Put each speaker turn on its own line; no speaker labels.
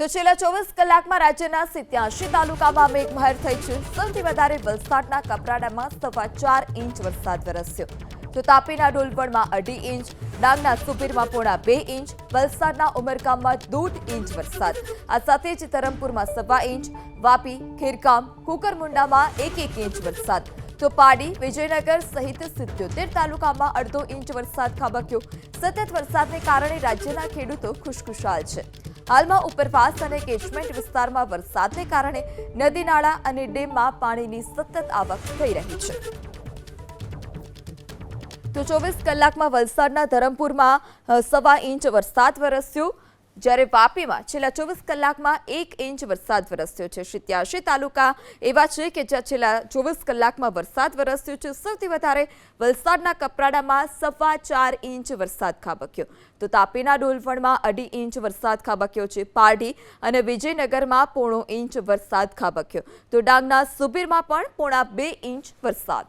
તો છેલ્લા ચોવીસ કલાકમાં રાજ્યના સિત્યાસી તાલુકામાં મેઘમહેર થઈ છે. સૌથી વધારે વલસાડના કપરાડામાં સવા ચાર ઇંચ વરસાદ વરસ્યો. તો તાપીના ડોલવણમાં અઢી ઇંચ, ડાંગના સુપીરમાં પોણા બે ઇંચ, વલસાડના ઉમરગામમાં દોઢ ઇંચ વરસાદ. આ સાથે જ ધરમપુરમાં સવા ઇંચ, વાપી ખેરકામ કુકરમુંડામાં એક એક ઇંચ વરસાદ. તો પાડી, વિજયનગર સહિત સિત્યોતેર તાલુકામાં અડધો ઇંચ વરસાદ ખાબક્યો. સતત વરસાદને કારણે રાજ્યના ખેડૂતો ખુશખુશાલ છે. હાલમાં ઉપરવાસ અને કેચમેન્ટ વિસ્તારમાં વરસાદને કારણે નદી નાળા અને ડેમમાં પાણીની સતત આવક થઈ રહી છે. તો ચોવીસ કલાકમાં વલસાડના ધરમપુરમાં સવા ઇંચ વરસાદ વરસ્યો. જ્યારે વાપીમાં છેલ્લા ચોવીસ કલાકમાં એક ઇંચ વરસાદ વરસ્યો છે. સિત્યાસી તાલુકા એવા છે કે જ્યાં છેલ્લા ચોવીસ કલાકમાં વરસાદ વરસ્યો છે. સૌથી વધારે વલસાડના કપરાડામાં સવા ચાર ઇંચ વરસાદ ખાબક્યો. તો તાપીના ડોલવણમાં અઢી ઇંચ વરસાદ ખાબક્યો છે. પારડી અને વિજયનગરમાં પોણો ઇંચ વરસાદ ખાબક્યો. તો ડાંગના સુબીરમાં પણ પોણા બે ઇંચ વરસાદ.